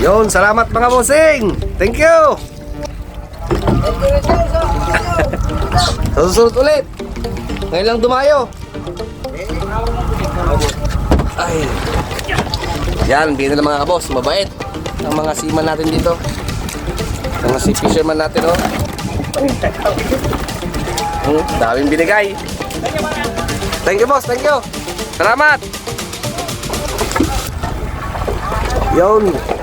Yun, salamat mga bossing. Thank you. Susunod ulit. Ngayon lang dumayo. Ay. Yan, bigyan nila mga kabos. Mabait. Ang mga seaman natin dito. Ang mga sea fisherman natin, oh. Hmm, daming binigay. Thank you, boss. Thank you. Salamat. Yun.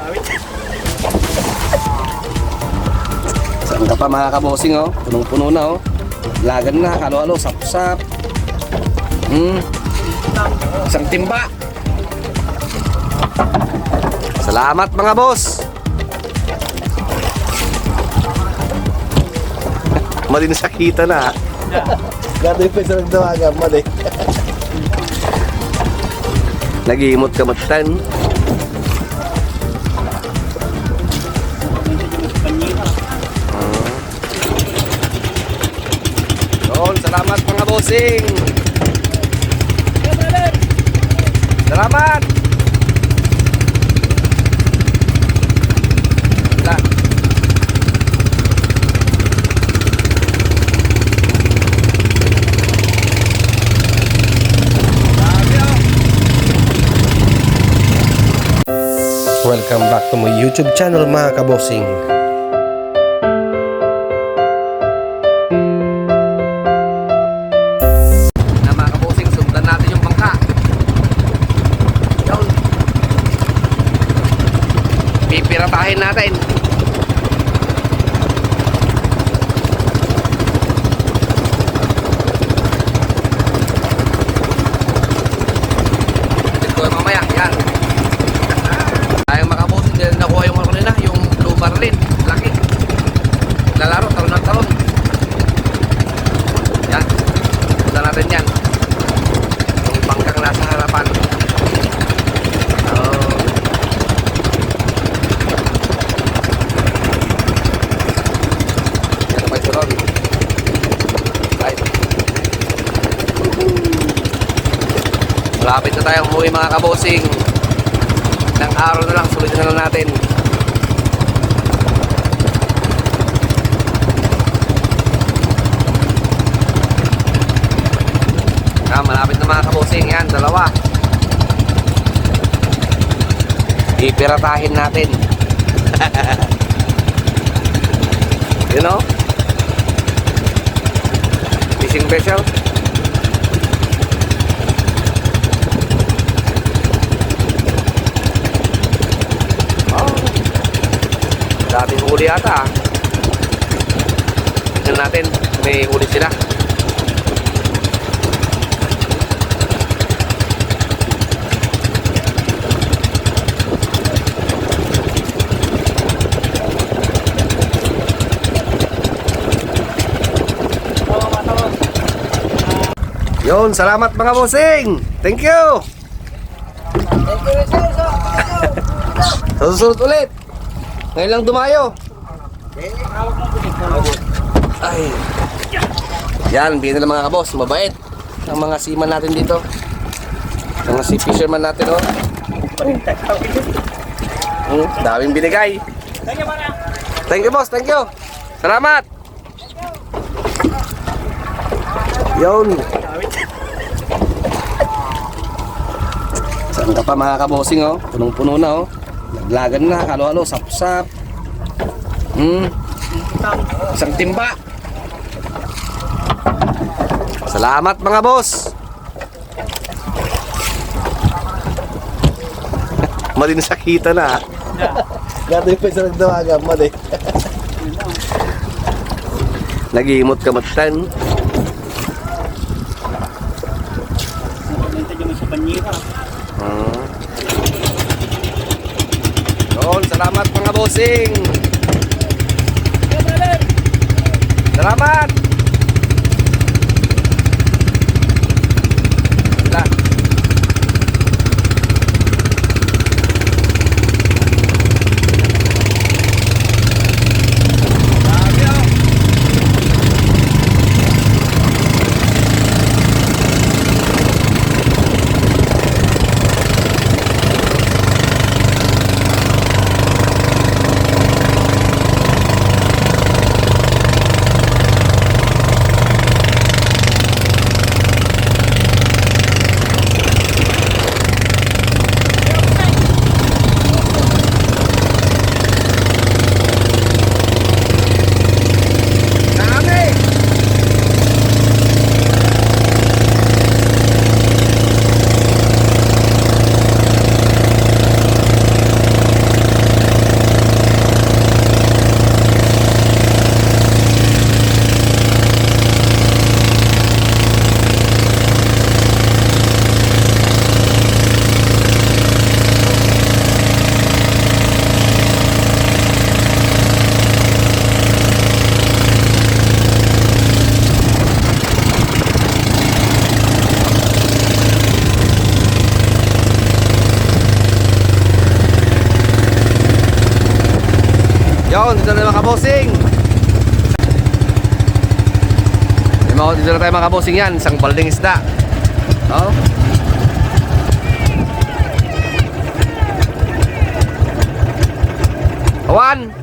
Saan ka pa mga kabosing, oh? Punong-puno na, oh. Lagan na, halo-halo, sap-sap. Hmm. Isang timba. Salamat mga boss. Mali na sakita na. Gano'y pa sa nagdawagan, mali. Nag-iimot ka matan. Salamat mga bossing. Salamat. Welcome back to my YouTube channel mga kabosing. Pipiratahin natin. Malapit na tayong umuwi mga kabosing. Ilang araw na lang, sulitin na lang natin. Ah, malapit na mga kabosing. Yan, dalawa. Ipiratahin natin. you know? Fishing vessel. Daming huli ata. ah. Tignan natin. May huli sila. Yun, salamat mga bossing. Thank you. Sa susunod ulit. Ngayon lang dumayo. Ay. Yan, bigyan nila mga kabos. Mabait. Ang mga seaman natin dito. Ang mga sea fisherman natin, oh. Hmm, daming binigay. Thank you, boss. Thank you. Salamat. Yun. Saan ka pa mga kabosing, oh? Punong-puno na, oh. Naglagan na, halo-halo, sap-sap. Hmm. Isang timba. Salamat mga boss. Mali na sakita na. Gano'y pa sa nagdawagan, mali. Nag-iimot ka matan. Hmm. Yun, salamat mga bossing. Salamat. Wala. Grabe, oh. Yun, dito na mga kabosing. Dito na tayo mga kabosing yan, isang balding isda. Oh. Awan.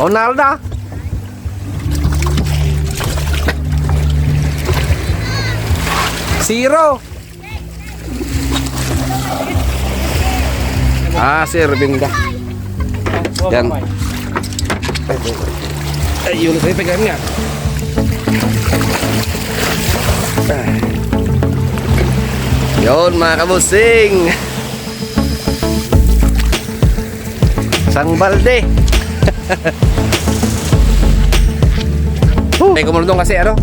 Onalda. Zero. Ah, si Ervin ka. Yan. Ay, yun. Ay, pegang. Ah. Yun, mga kabusing. Sang balde. May kumulong kasi ano?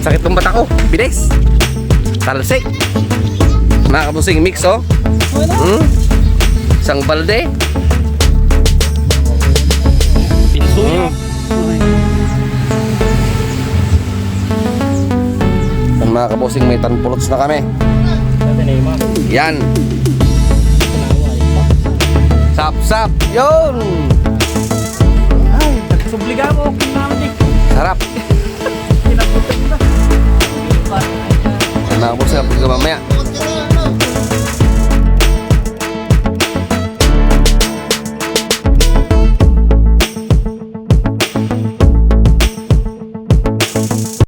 Sakit ng mata ko. Bilis. Talsik. Mga kabusing mix oh. Hmm? Isang balde. Pinsuya. Hmm. Mga kabosing may tanpulots na kami. Yan. Sap sap. Yun. Ay, subliga mo Sarap. Kinabutin na. Ano mo sa pagkamamaya?